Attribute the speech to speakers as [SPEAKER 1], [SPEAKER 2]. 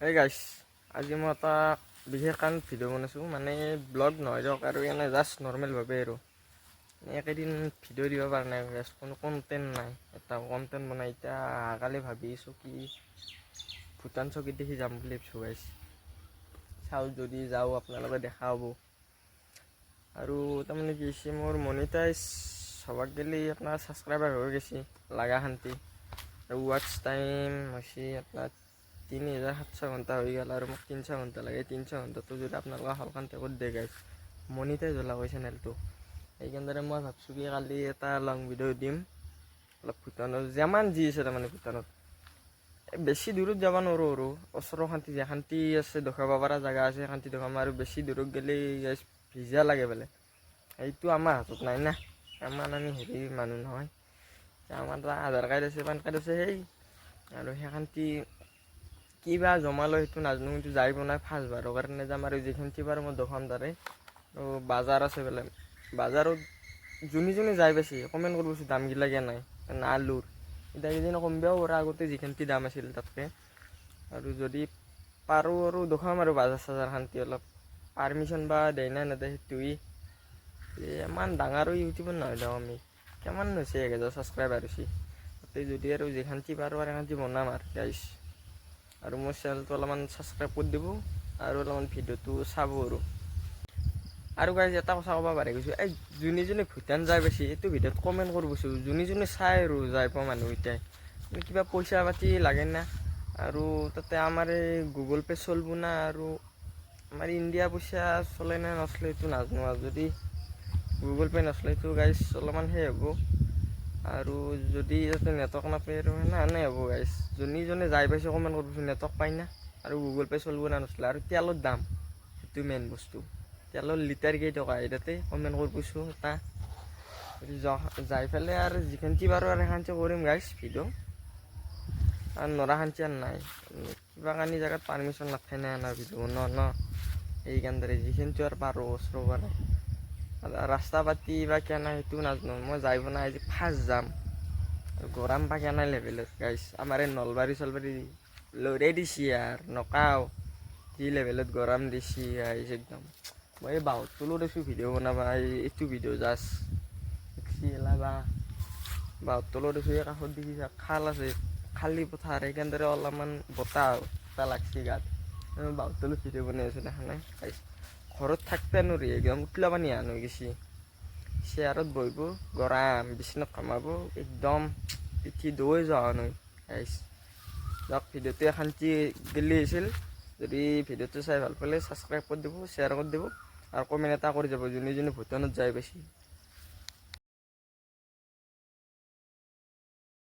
[SPEAKER 1] এই গাইছ আজি মই এটা বিশেষ কাৰণ ভিডিঅ' বনাইছোঁ মানে ব্লগ নহয় দিয়ক আৰু এনে জাষ্ট নৰ্মেলভাৱে আৰু। একেদিন ভিডিঅ' দিব পৰা নাই গাইছ কোনো কণ্টেণ্ট নাই এটা কণ্টেণ্ট বনাই এতিয়া কালি ভাবি আছোঁ কি ভূটান চকীত দেখি যাম বুলি ভাবিছোঁ গাইছ চাওঁ যদি যাওঁ আপোনালোকে দেখা হ'ব। আৰু তাৰমানে কি হৈছে মোৰ মনিটাইজ হ'বাক গেলি আপোনাৰ ছাবস্ক্ৰাইবাৰ হৈ গৈছে লাগা শান্তি। আৰু ৱাটচ টাইম হৈছে আপোনাৰ তিনি হাজাৰ সাতশ ঘণ্টা হৈ গ'ল আৰু মোক তিনিশ ঘণ্টা লাগে। তিনিশ ঘণ্টাটো যদি আপোনালোকে সলকান্তে কৰি দিয়ে গাইছ মনিটাইজ ওলাব চেনেলটো সেইকাৰণে মই ভাবছোঁ কি কালি এটা লং ভিডিঅ' দিম। অলপ ভূটানত, যিমান যি আছে তাৰমানে ভূটানত। বেছি দূৰত যাব নোৱাৰোঁ আৰু। ওচৰৰ শান্তি শান্তি আছে, দেখাব পৰা জেগা আছে, শান্তি দেখাম আৰু বেছি দূৰত গ'লে ভিজা লাগে বোলে। সেইটো আমাৰ হাতত নাই না। আমাৰ আমি হেৰি মানুহ নহয়। আমাৰ এটা আধাৰ কাৰ্ড আছে, পান কাৰ্ড আছে, সেই। আৰু সেই শান্তি কিবা জমা লয় সেইটো নাজানো, কিন্তু যাই পোৱা নাই ফাৰ্ষ্ট বাৰৰ কাৰণে যাম আৰু যিখিনি বাৰ মই দেখাম তাৰে আৰু বাজাৰ আছে বোলে। বাজাৰত যোনে যোনে যাই পাইছে কমেণ্ট কৰিবচোন দামগিলা কিয় নাই? আলুৰ। এতিয়া কিজানি কমিবও পাৰে আগতে যিখিনি দাম আছিল তাতকৈ। আৰু যদি পাৰোঁ আৰু দেখাম আৰু বাজাৰ চাজাৰ শান্তি অলপ। পাৰ্মিশ্যন বা দেই না নেদে সেইটোৱে ইমান ডাঙৰো ইউটিউবৰ নহয় দিয়ক আমি। কিমান হৈছে এক হেজাৰ ছাবস্ক্ৰাইবাৰ হৈছে। তাতে যদি আৰু যিখান্তি পাৰোঁ আৰু এখান্তি বনাম আৰু আৰু মোৰ চেনেলটো অলপমান ছাবস্ক্ৰাইব কৰি দিব আৰু অলপমান ভিডিঅ'টো চাব আৰু। আৰু গাইজ এটা কথা ক'ব পাৰি গৈছোঁ এই যোনে যোনে ভূটান যাই পাইছে এইটো ভিডিঅ'ত কমেণ্ট কৰিবচোন যোনে যোনে চাই আৰু যাই পোৱা মানুহকেইটাই মানে কিবা পইচা পাতি লাগে না? আৰু তাতে আমাৰ এই গুগল পে' চলিব না, আৰু আমাৰ ইণ্ডিয়া পইচা চলে নে, নচলে এইটো নাজানো আৰু। যদি গুগল পে' নচলে এইটো গাইজ অলপমান সেই হ'ব। আৰু যদি ইয়াতে নেটৱৰ্ক নাপায় আৰু সেনে হ'ব গাইজ যোনে যোনে যাই পাইছে কমেণ্ট কৰিবচোন নেটৱৰ্ক পাই না। আৰু গুগল পে' চলিব না নচলে। আৰু তেলৰ দাম, সেইটো মেইন বস্তু। তেলৰ লিটাৰ কেইটকা তাতে কমেণ্ট কৰিবচোন এটা। যাই পেলাই আৰু যিখান্তি পাৰোঁ আৰু সেইখান্তি কৰিম গাইজ ভিডিঅ' আৰু নৰা খান্তি আৰু নাই। কিবা কানি জেগাত পাৰ্মিশ্যন না আমাৰ ভিডিঅ' ন ন। সেইকাৰণে যিখিনিতো আৰু পাৰোঁ ওচৰৰ পৰা আৰু। ৰাস্তা পাতি বা কেনে সেইটো নাজানো। মই যাই পোৱা আজি ফাৰ্ষ্ট যাম। গৰম বা কেনে লেভেলত গাইছ আমাৰ এই নলবাৰী চলবাৰী লৰে দিছি আৰু, নকাও। যি লেভেলত গৰম দিছি গাইছ একদম। মই এই বাঁহত তলো দিছোঁ ভিডিঅ' বনাবা। এই, এইটো ভিডিঅ' জাষ্ট দেখছি এলা বা বাঁহত তলো দিছোঁ এই কাষত দেখি খাল আছে। খালী পথাৰ সেইকাৰণে অলপমান বতাহ এটা লাগছি গাত বাঁহত তলো ভিডিঅ' বনাই আছোঁ, দেখা নাই গাইছ ঘৰত থাকতে নোৱাৰি, একদম উতলা পানী আন গৈছে। চেয়াৰত বহিব গৰম বিচনাত কমাব একদম পিঠি দৈ যোৱা নাই গাইছ যাওক, ভিডিঅ'টো শান্তি গেলি আছিল যদি ভিডিঅ'টো চাই ভালো পালে ছাবস্ক্ৰাইব কৰি দিব শ্বেয়াৰ কৰি দিব, আৰু কমেণ্ট এটা কৰি যাব, যোনে যোনে ভূটানত যাই পাইছে